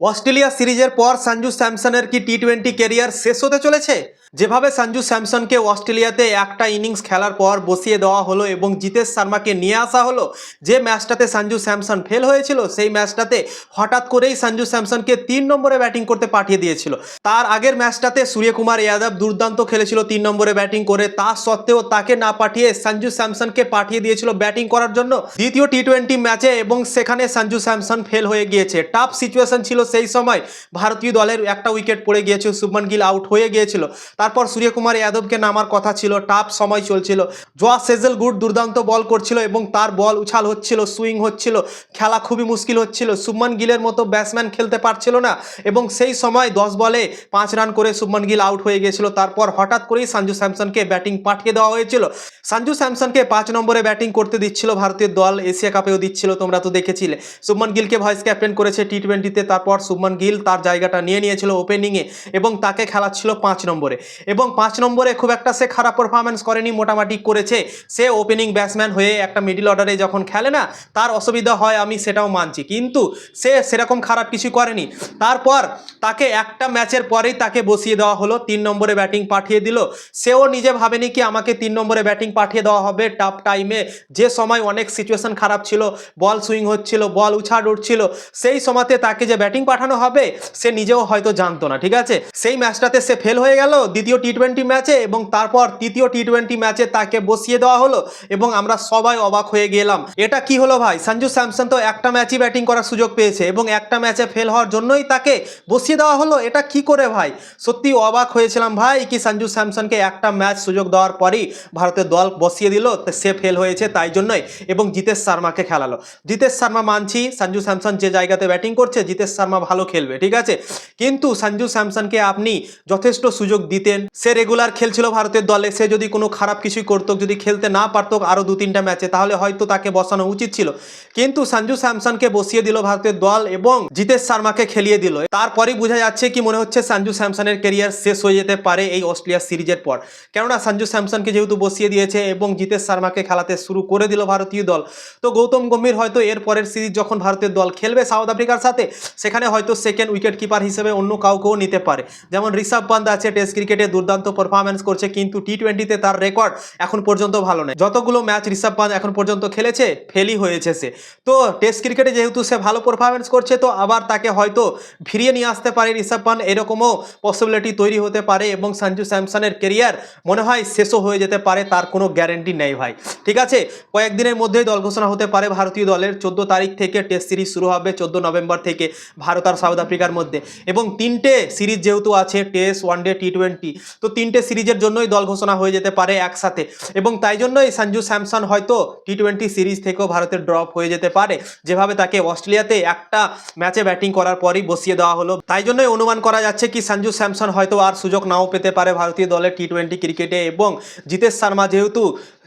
Australia সিরিজের পর সঞ্জু স্যামসনের কি টি টোয়েন্টি কেরিয়ার শেষ হতে চলেছে? যেভাবে সঞ্জু স্যামসনকে অস্ট্রেলিয়াতে একটা ইনিংস খেলার পর বসিয়ে দেওয়া হলো এবং জিতেশ শর্মাকে নিয়ে আসা হলো, যে ম্যাচটাতে সঞ্জু স্যামসন ফেল হয়েছিল, সেই ম্যাচটাতে হঠাৎ করেই সঞ্জু স্যামসনকে তিন নম্বরে ব্যাটিং করতে পাঠিয়ে দিয়েছিল। তার আগের ম্যাচটাতে সূর্যকুমার যাদব দুর্দান্ত খেলেছিল তিন নম্বরে ব্যাটিং করে, তা সত্ত্বেও তাকে না পাঠিয়ে সঞ্জু স্যামসনকে পাঠিয়ে দিয়েছিল ব্যাটিং করার জন্য। দ্বিতীয় টি টোয়েন্টি ম্যাচে এবং সেখানে সঞ্জু স্যামসন ফেল হয়ে গিয়েছে। টাফ সিচুয়েশন ছিল সেই সময়। ভারতীয় দলের একটা উইকেট পড়ে গিয়েছিল, শুভমান গিল আউট হয়ে গিয়েছিল। তারপর সূর্যকুমার যাদবকে নামার কথা ছিল, টাফ সময় চলছিল। জোয়া সেজেল গুড দুর্দান্ত বল করছিল এবং তার বল উছাল হচ্ছিল, সুইং হচ্ছিল, খেলা খুবই মুশকিল হচ্ছিল। শুভমান গিলের মতো ব্যাটসম্যান খেলতে পারছিল না এবং সেই সময় দশ বলে পাঁচ রান করে শুভমান গিল আউট হয়ে গিয়েছিল। তারপর হঠাৎ করেই সঞ্জু স্যামসনকে ব্যাটিং পাঠিয়ে দেওয়া হয়েছিল। সঞ্জু স্যামসনকে পাঁচ নম্বরে ব্যাটিং করতে দিচ্ছিল ভারতীয় দল, এশিয়া কাপেও দিচ্ছিল, তোমরা তো দেখেছিলে। শুভমান গিলকে ভয়েস ক্যাপ্টেন করেছে টি টোয়েন্টিতে তারপর শুভমান গিল তার জায়গাটা নিয়ে নিয়েছিল ওপেনিংয়ে এবং তাকে খেলাচ্ছিল পাঁচ নম্বরে। এবং পাঁচ নম্বরে খুব একটা সে খারাপ পারফরমেন্স করেনি, মোটামুটি করেছে। সে ওপেনিং ব্যাটসম্যান হয়ে একটা মিডিল অর্ডারে যখন খেলে না, তার অসুবিধা হয় আমি সেটাও মানছি। কিন্তু সে সেরকম খারাপ কিছু করেনি। তারপর তাকে একটা ম্যাচের পরেই তাকে বসিয়ে দেওয়া হলো, তিন নম্বরে ব্যাটিং পাঠিয়ে দিল। সেও নিজে ভাবেনি কি আমাকে তিন নম্বরে ব্যাটিং পাঠিয়ে দেওয়া হবে। টাফ টাইমে যে সময় অনেক সিচুয়েশন খারাপ ছিল বল সুইং হচ্ছিল বল উছাড় উঠছিল, সেই সময়তে তাকে যে ব্যাটিং পাঠানো হবে, সে নিজেও হয়তো জানতো না, ঠিক আছে? সেই ম্যাচটাতে সে ফেল হয়ে গেল দ্বিতীয় টি টোয়েন্টি ম্যাচে এবং তারপর তৃতীয় টি টোয়েন্টি ম্যাচে তাকে বসিয়ে দেওয়া হলো এবং আমরা সবাই অবাক হয়ে গেলাম। এটা কি হলো ভাই? সঞ্জু স্যামসন তো একটা ম্যাচই ব্যাটিং করার সুযোগ পেয়েছে এবং একটা ম্যাচে ফেল হওয়ার জন্যই তাকে বসিয়ে দেওয়া হলো। এটা কি করে ভাই? সত্যি অবাক হয়েছিলাম ভাই কি সঞ্জু স্যামসনকে একটা ম্যাচ সুযোগ দেওয়ার পরই ভারতের দল বসিয়ে দিল সে ফেল হয়েছে তাই জন্যই এবং জিতেশ শর্মাকে খেলালো। জিতেশ শর্মা মানছি, সঞ্জু স্যামসন যে জায়গাতে ব্যাটিং করছে, জিতেশ শর্মা ভালো খেলবে, ঠিক আছে? কিন্তু সঞ্জু স্যামসনকে আপনি যথেষ্ট সুযোগ দিতেন সে রেগুলার খেলছিল ভারতের দলে। সে যদি কোনো খারাপ কিছুই করতো, যদি খেলতে না পারতো আরও দু তিনটা ম্যাচে, তাহলে হয়তো তাকে বসানো উচিত ছিল। কিন্তু সঞ্জু স্যামসনকে বসিয়ে দিল ভারতের দল এবং জিতেশ শর্মাকে খেলিয়ে দিল। তারপরেই বোঝা যাচ্ছে কি মনে হচ্ছে সঞ্জু স্যামসনের কেরিয়ার শেষ হয়ে যেতে পারে এই অস্ট্রেলিয়া সিরিজের পর। কেননা সঞ্জু স্যামসনকে যেহেতু বসিয়ে দিয়েছে এবং জিতেশ শর্মাকে খেলাতে শুরু করে দিল ভারতীয় দল, তো গৌতম গম্ভীর হয়তো এর পরের সিরিজ যখন ভারতের দল খেলবে সাউথ আফ্রিকার সাথে, সেখানে হয়তো সেকেন্ড উইকেট কিপার হিসেবে অন্য কাউকেও নিতে পারে। যেমন ঋষভ পান্ত আছে টেস্ট ক্রিকেটে দুর্দান্ত পারফরমেন্স করছে, কিন্তু টি টোয়েন্টিতে তার রেকর্ড এখন পর্যন্ত ভালো নেই। যতগুলো ম্যাচ ঋষভ পান্ত এখন পর্যন্ত খেলেছে, ফেলই হয়েছে সে। তো টেস্ট ক্রিকেটে যেহেতু সে ভালো পারফরমেন্স করছে, তো আবার তাকে হয়তো ফিরিয়ে নিয়ে আসতে পারে ঋষভ পান্ত এরকমও পসিবিলিটি তৈরি হতে পারে এবং সঞ্জু স্যামসনের কেরিয়ার মনে হয় শেষও হয়ে যেতে পারে, তার কোনো গ্যারেন্টি নেই ভাই। ঠিক আছে? কয়েকদিনের মধ্যেই দল ঘোষণা হতে পারে ভারতীয় দলের। চোদ্দ তারিখ থেকে টেস্ট সিরিজ শুরু হবে, চোদ্দ নভেম্বর থেকে ভারত আর সাউথ আফ্রিকার মধ্যে। এবং তিনটে সিরিজ যেহেতু আছে test one day T twenty তো তিনটে সিরিজের জন্যই দল ঘোষণা হয়ে যেতে পারে একসাথে। এবং তাই জন্যই সঞ্জু স্যামসন হয়তো টি টোয়েন্টি সিরিজ থেকেও ভারতের ড্রপ হয়ে যেতে পারে। যেভাবে তাকে অস্ট্রেলিয়াতে একটা ম্যাচে ব্যাটিং করার পরই বসিয়ে দেওয়া হলো। তাই জন্যই অনুমান করা যাচ্ছে কি সঞ্জু স্যামসন হয়তো আর সুযোগ নাও পেতে পারে ভারতীয় দলের টি টোয়েন্টি ক্রিকেটে এবং জিতেশ শর্মা যেহেতু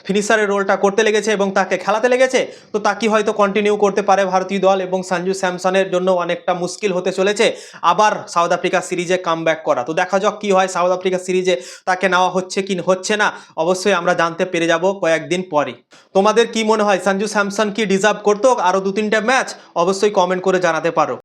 ফিনিশারের রোলটা করতে লেগেছে এবং তাকে খেলাতে লেগেছে। তো তাকে হয়তো কন্টিনিউ করতে পারে ভারতীয় দল এবং সঞ্জু স্যামসনের জন্য অনেকটা মুশকিল হতে চলেছে। আবার সাউথ আফ্রিকা সিরিজে কাম করা। তো দেখা যাক কি হয় সাউথ আফ্রিকা সিরিজে তাকে নেওয়া হচ্ছে কি হচ্ছে না। অবশ্যই আমরা জানতে পেরে যাব কয়েকদিন পরই। তোমাদের কি মনে হয়? সঞ্জু স্যামসন কি ডিজার্ভ করতো? আরও দু তিনটা ম্যাচ অবশ্যই কমেন্ট করে জানাতে পারো।